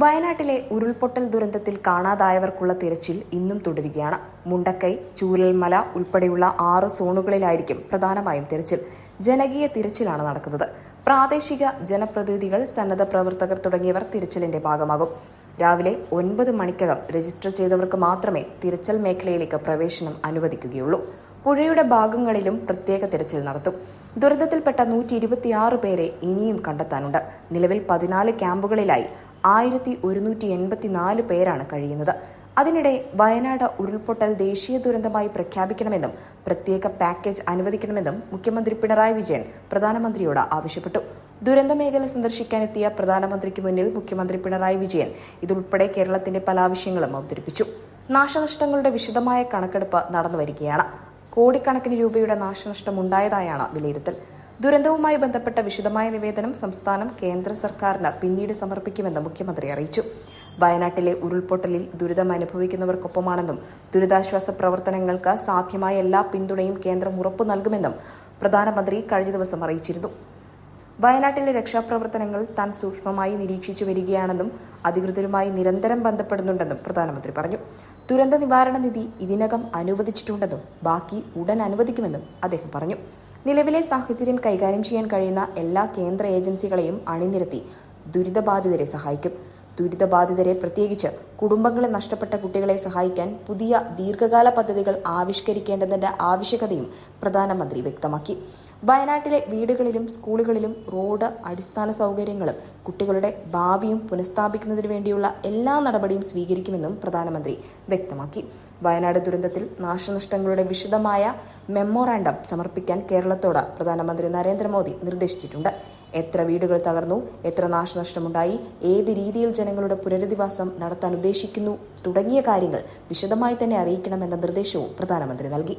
വയനാട്ടിലെ ഉരുൾപൊട്ടൽ ദുരന്തത്തിൽ കാണാതായവർക്കുള്ള തിരച്ചിൽ ഇന്നും തുടരുകയാണ്. മുണ്ടക്കൈ ചൂരൽമല ഉൾപ്പെടെയുള്ള ആറ് സോണുകളിലായിരിക്കും പ്രധാനമായും തിരച്ചിൽ. ജനകീയ തിരച്ചിലാണ് നടക്കുന്നത്. പ്രാദേശിക ജനപ്രതിനിധികൾ സന്നദ്ധ പ്രവർത്തകർ തുടങ്ങിയവർ തിരച്ചിലിന്റെ ഭാഗമാകും. രാവിലെ ഒൻപത് മണിക്കകം രജിസ്റ്റർ ചെയ്തവർക്ക് മാത്രമേ തിരച്ചിൽ മേഖലയിലേക്ക് പ്രവേശനം അനുവദിക്കുകയുള്ളൂ. പുഴയുടെ ഭാഗങ്ങളിലും പ്രത്യേക തിരച്ചിൽ നടത്തും. ദുരന്തത്തിൽപ്പെട്ട നൂറ്റി ഇരുപത്തിയാറ് പേരെ ഇനിയും കണ്ടെത്താനുണ്ട്. നിലവിൽ പതിനാല് ക്യാമ്പുകളിലായി ആയിരത്തി ഒരുന്നൂറ്റി എൺപത്തിനാല് പേരാണ് കഴിയുന്നത്. അതിനിടെ വയനാട് ഉരുൾപൊട്ടൽ ദേശീയ ദുരന്തമായി പ്രഖ്യാപിക്കണമെന്നും പ്രത്യേക പാക്കേജ് അനുവദിക്കണമെന്നും മുഖ്യമന്ത്രി പിണറായി വിജയൻ പ്രധാനമന്ത്രിയോട് ആവശ്യപ്പെട്ടു. ദുരന്ത മേഖല സന്ദർശിക്കാനെത്തിയ പ്രധാനമന്ത്രിക്ക് മുന്നിൽ മുഖ്യമന്ത്രി പിണറായി വിജയൻ ഇതുൾപ്പെടെ കേരളത്തിന്റെ പല ആവശ്യങ്ങളും അവതരിപ്പിച്ചു. നാശനഷ്ടങ്ങളുടെ വിശദമായ കണക്കെടുപ്പ് നടന്നുവരികയാണ്. കോടിക്കണക്കിന് രൂപയുടെ നാശനഷ്ടമുണ്ടായതായാണ് വിലയിരുത്തൽ. ദുരന്തവുമായി ബന്ധപ്പെട്ട വിശദമായ നിവേദനം സംസ്ഥാനം കേന്ദ്ര സർക്കാരിന് പിന്നീട് സമർപ്പിക്കുമെന്ന് മുഖ്യമന്ത്രി അറിയിച്ചു. വയനാട്ടിലെ ഉരുൾപൊട്ടലിൽ ദുരിതം അനുഭവിക്കുന്നവർക്കൊപ്പമാണെന്നും ദുരിതാശ്വാസ പ്രവർത്തനങ്ങൾക്ക് സാധ്യമായ എല്ലാ പിന്തുണയും കേന്ദ്രം ഉറപ്പു നൽകുമെന്നും പ്രധാനമന്ത്രി കഴിഞ്ഞ ദിവസം അറിയിച്ചിരുന്നു. വയനാട്ടിലെ രക്ഷാപ്രവർത്തനങ്ങൾ താൻ സൂക്ഷ്മമായി നിരീക്ഷിച്ചു വരികയാണെന്നും അധികൃതരുമായി നിരന്തരം ബന്ധപ്പെടുന്നുണ്ടെന്നും പ്രധാനമന്ത്രി പറഞ്ഞു. ദുരന്ത നിവാരണ നിധി ഇതിനകം അനുവദിച്ചിട്ടുണ്ടെന്നും ബാക്കി ഉടൻ അനുവദിക്കുമെന്നും അദ്ദേഹം പറഞ്ഞു. നിലവിലെ സാഹചര്യം കൈകാര്യം ചെയ്യാൻ കഴിയുന്ന എല്ലാ കേന്ദ്ര ഏജൻസികളെയും അണിനിരത്തി ദുരിതബാധിതരെ സഹായിക്കും. ദുരിതബാധിതരെ പ്രത്യേകിച്ച് കുടുംബങ്ങളെ നഷ്ടപ്പെട്ട കുട്ടികളെ സഹായിക്കാൻ പുതിയ ദീർഘകാല പദ്ധതികൾ ആവിഷ്കരിക്കേണ്ടതിന്റെ ആവശ്യകതയും പ്രധാനമന്ത്രി വ്യക്തമാക്കി. വയനാട്ടിലെ വീടുകളിലും സ്കൂളുകളിലും റോഡ് അടിസ്ഥാന സൗകര്യങ്ങളും കുട്ടികളുടെ ഭാവിയും പുനഃസ്ഥാപിക്കുന്നതിനു വേണ്ടിയുള്ള എല്ലാ നടപടിയും സ്വീകരിക്കുമെന്നും പ്രധാനമന്ത്രി വ്യക്തമാക്കി. വയനാട് ദുരന്തത്തിൽ നാശനഷ്ടങ്ങളുടെ വിശദമായ മെമ്മോറാണ്ടം സമർപ്പിക്കാൻ കേരളത്തോട് പ്രധാനമന്ത്രി നരേന്ദ്രമോദി നിർദ്ദേശിച്ചിട്ടുണ്ട്. എത്ര വീടുകൾ തകർന്നു എത്ര നാശനഷ്ടമുണ്ടായി ഏത് രീതിയിൽ ജനങ്ങളുടെ പുനരധിവാസം നടത്താൻ ഉദ്ദേശിക്കുന്നു തുടങ്ങിയ കാര്യങ്ങൾ വിശദമായി തന്നെ അറിയിക്കണമെന്ന നിർദ്ദേശവും പ്രധാനമന്ത്രി നൽകി.